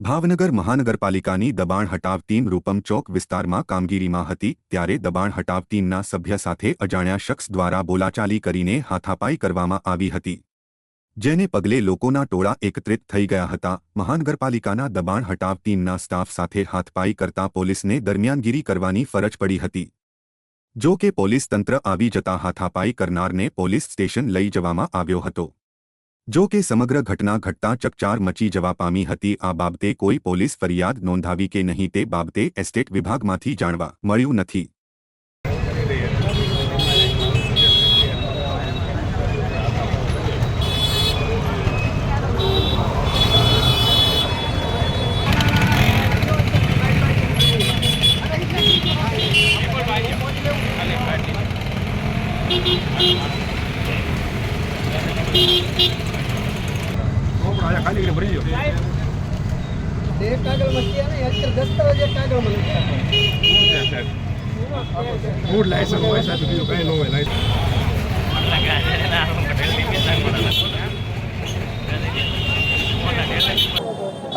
ભાવનગર મહાનગરપાલિકાની દબાણ હટાવ ટીમ રૂપમ ચોક વિસ્તારમાં કામગીરીમાં હતી, ત્યારે દબાણ હટાવ ટીમના સભ્ય સાથે અજાણ્યા શખ્સ દ્વારા બોલાચાલી કરીને હાથાપાઈ કરવામાં આવી હતી. જેને પગલે લોકોના ટોળા એકત્રિત થઈ ગયા હતા. મહાનગરપાલિકાના દબાણ હટાવ ટીમના સ્ટાફ સાથે હાથપાઈ કરતા પોલીસને દરમિયાનગીરી કરવાની ફરજ પડી હતી. જો કે પોલીસ તંત્ર આવી જતા હાથાપાઈ કરનારને પોલીસ સ્ટેશન લઈ જવામાં આવ્યો હતો. જો કે સમગ્ર ઘટના ઘટતા ચકચાર મચી જવા પામી હતી આ બાબતે કોઈ પોલીસ ફરિયાદ નોંધાવી કે નહીં તે બાબતે એસ્ટેટ વિભાગમાંથી જાણવા મળ્યું નથી આયા ખાલી કરીને ભરી ગયો એક કાગળમાં છે ને અત્યારે દસ્તાવેજ એક કાગળમાં લખ્યા છે. શું છે સાહેબ ફૂડ લાયસન્સ હોય સાહેબ બીજું કંઈ ન હોય લાયસન્સ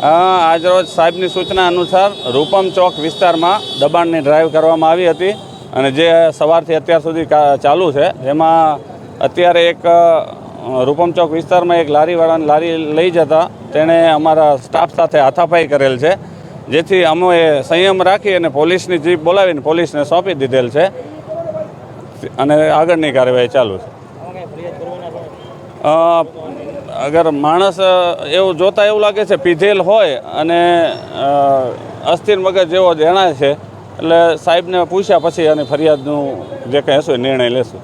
આજરોજ સાહેબની સૂચના અનુસાર રૂપમ ચોક વિસ્તારમાં દબાણની ડ્રાઈવ કરવામાં આવી હતી અને જે સવારથી અત્યાર સુધી કા- ચાલુ છે જેમાં અત્યારે એક રૂપમ ચોક વિસ્તારમાં એક લારીવાળાને લારી લઈ જતા તેણે અમારા સ્ટાફ સાથે હાથાપાઈ કરેલ છે, જેથી અમે સંયમ રાખી અને પોલીસની જીપ બોલાવીને પોલીસને સોંપી દીધેલ છે અને આગળની કાર્યવાહી ચાલુ છે. અગર માણસ એવું જોતા એવું લાગે છે, પીધેલ હોય અને અસ્થિર મગજ જેવો જણાય છે, એટલે સાહેબને પૂછ્યા પછી અને ફરિયાદનું જે કંઈ એ નિર્ણય લેશું.